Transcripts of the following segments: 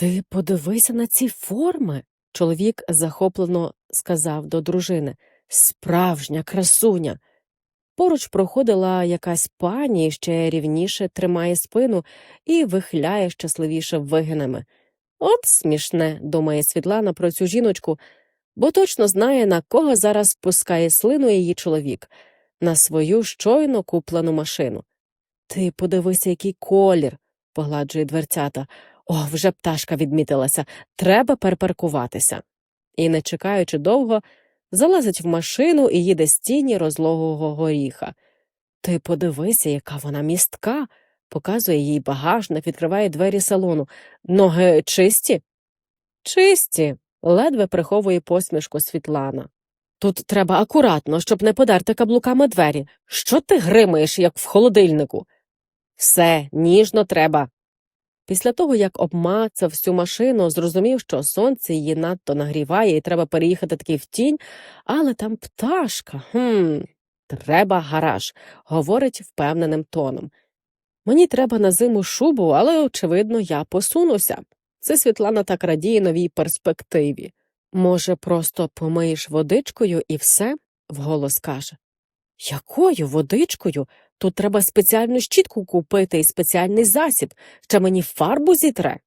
Ти подивися на ці форми. Чоловік захоплено сказав до дружини. Справжня красуня. Поруч проходила якась пані, ще рівніше тримає спину і вихляє щасливіше вигинами. От смішне, думає Світлана про цю жіночку, бо точно знає, на кого зараз пускає слину її чоловік, на свою щойно куплену машину. Ти подивися, який колір, погладжує дверцята. О, вже пташка відмітилася. Треба перепаркуватися. І, не чекаючи довго, залазить в машину і їде з тіні розлогого горіха. Ти подивися, яка вона містка, показує їй багажник, відкриває двері салону. Ноги чисті? Чисті, ледве приховує посмішку Світлана. Тут треба акуратно, щоб не подерти каблуками двері. Що ти гримаєш, як в холодильнику? Все, ніжно треба. Після того, як обмацав всю машину, зрозумів, що сонце її надто нагріває і треба переїхати таки в тінь, але там пташка. Хм, треба гараж, говорить впевненим тоном. Мені треба на зиму шубу, але, очевидно, я посунуся. Це Світлана так радіє новій перспективі. Може, просто помиєш водичкою і все? вголос каже. Якою водичкою? Тут треба спеціальну щітку купити і спеціальний засіб, ще мені фарбу зітре.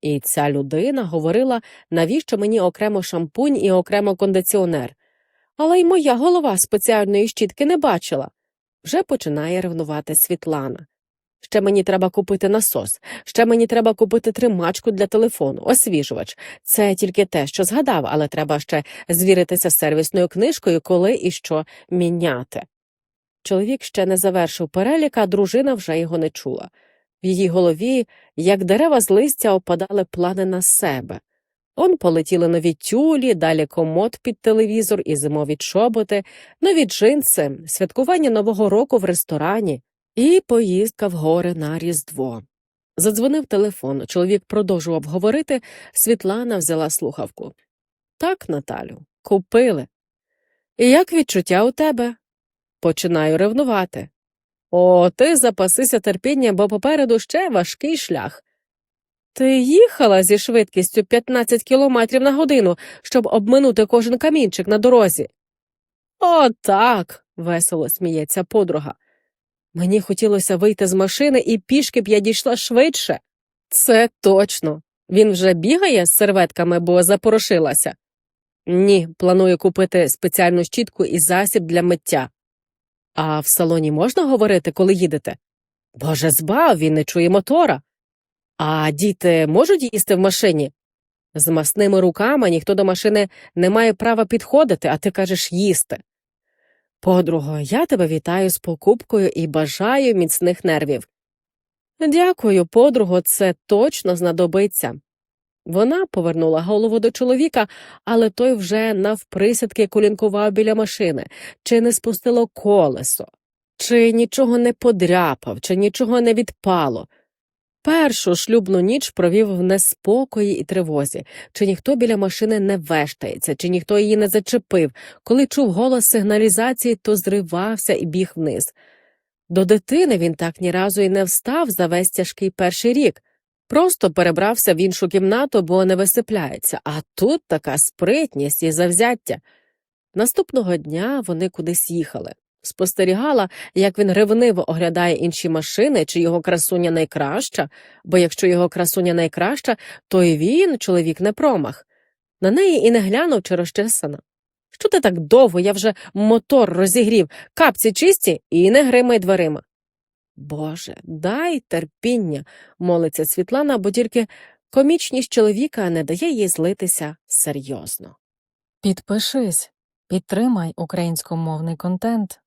І ця людина говорила, навіщо мені окремо шампунь і окремо кондиціонер. Але й моя голова спеціальної щітки не бачила. Вже починає ревнувати Світлана. Ще мені треба купити насос, ще мені треба купити тримачку для телефону, освіжувач. Це тільки те, що згадав, але треба ще звіритися з сервісною книжкою, коли і що міняти. Чоловік ще не завершив перелік, а дружина вже його не чула. В її голові, як дерева з листя, опадали плани на себе. Он полетіли нові тюлі, далі комод під телевізор і зимові чоботи, нові джинси, святкування Нового року в ресторані і поїздка в гори на Різдво. Задзвонив телефон. Чоловік продовжував говорити. Світлана взяла слухавку. Так, Наталю, купили. І як відчуття у тебе? Починаю ревнувати. О, ти запасися терпінням, бо попереду ще важкий шлях. Ти їхала зі швидкістю 15 кілометрів на годину, щоб обминути кожен камінчик на дорозі. О, так, весело сміється подруга. Мені хотілося вийти з машини і пішки б я дійшла швидше. Це точно. Він вже бігає з серветками, бо запорошилася. Ні, планую купити спеціальну щітку і засіб для миття. А в салоні можна говорити, коли їдете? Боже збав, він не чує мотора. А діти можуть їсти в машині? З масними руками ніхто до машини не має права підходити, а ти кажеш їсти. Подруго, я тебе вітаю з покупкою і бажаю міцних нервів. Дякую, подруго, це точно знадобиться. Вона повернула голову до чоловіка, але той вже навприсядки колінкував біля машини, чи не спустило колесо, чи нічого не подряпав, чи нічого не відпало. Першу шлюбну ніч провів в неспокої і тривозі, чи ніхто біля машини не вештається, чи ніхто її не зачепив. Коли чув голос сигналізації, то зривався і біг вниз. До дитини він так ні разу і не встав за весь тяжкий перший рік. Просто перебрався в іншу кімнату, бо не висипляється, а тут така спритність і завзяття. Наступного дня вони кудись їхали. Спостерігала, як він ревниво оглядає інші машини, чи його красуня найкраща, бо якщо його красуня найкраща, то й він, чоловік, не промах. На неї і не глянув, чи розчесана. Що ти так довго, я вже мотор розігрів, капці чисті і не гримай дверима. Боже, дай терпіння, молиться Світлана, бо тільки комічність чоловіка не дає їй злитися серйозно. Підпишись, підтримай українськомовний контент.